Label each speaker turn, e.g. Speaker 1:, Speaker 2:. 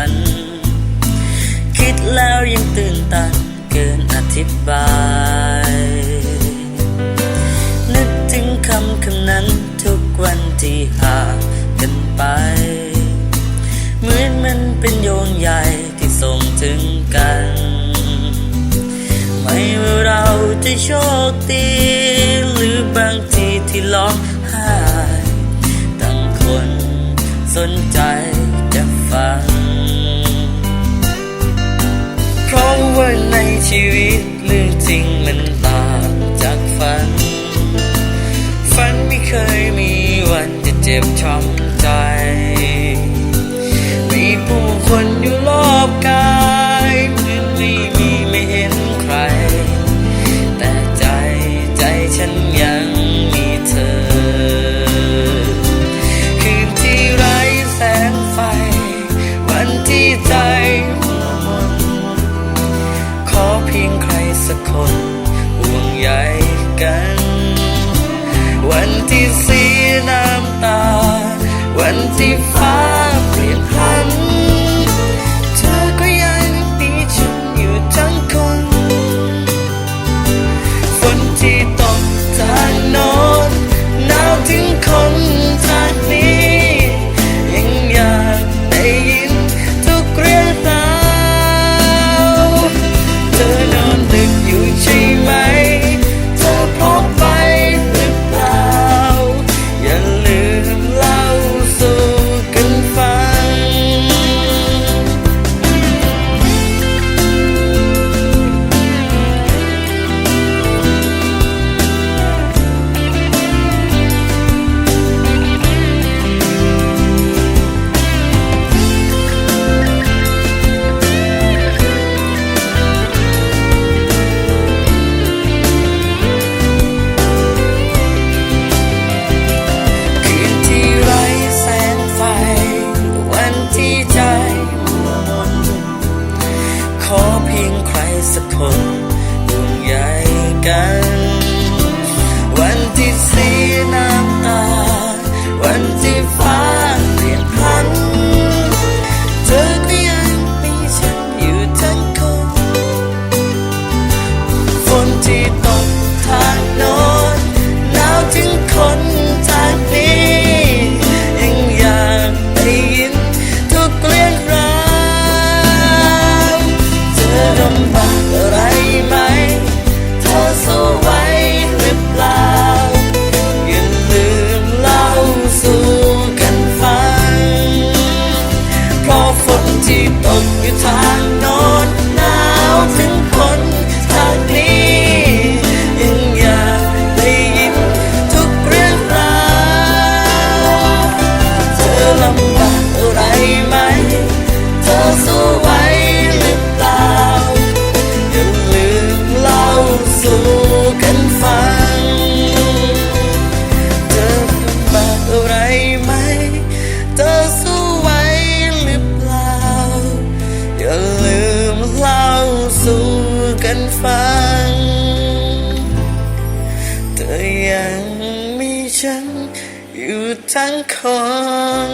Speaker 1: ัน คิดแล้วยังตื่นตันเกินอธิบาย นึกถึงคำคำนั้นทุกวันที่ห่างกันไป เหมือนมันเป็นโยงใหญ่ที่ส่งถึงกัน ไม่ว่าเราจะโชคดีหรือบางทีที่ล้องหายต่างคนสนใจจะฟัง ชีวิตเรื่องจริงมันต่างจากฝัน ฝันไม่เคยมีวันจะเจ็บช้ำใจ มีผู้คนอยู่รอบกาย See. อยู่ทั้งคน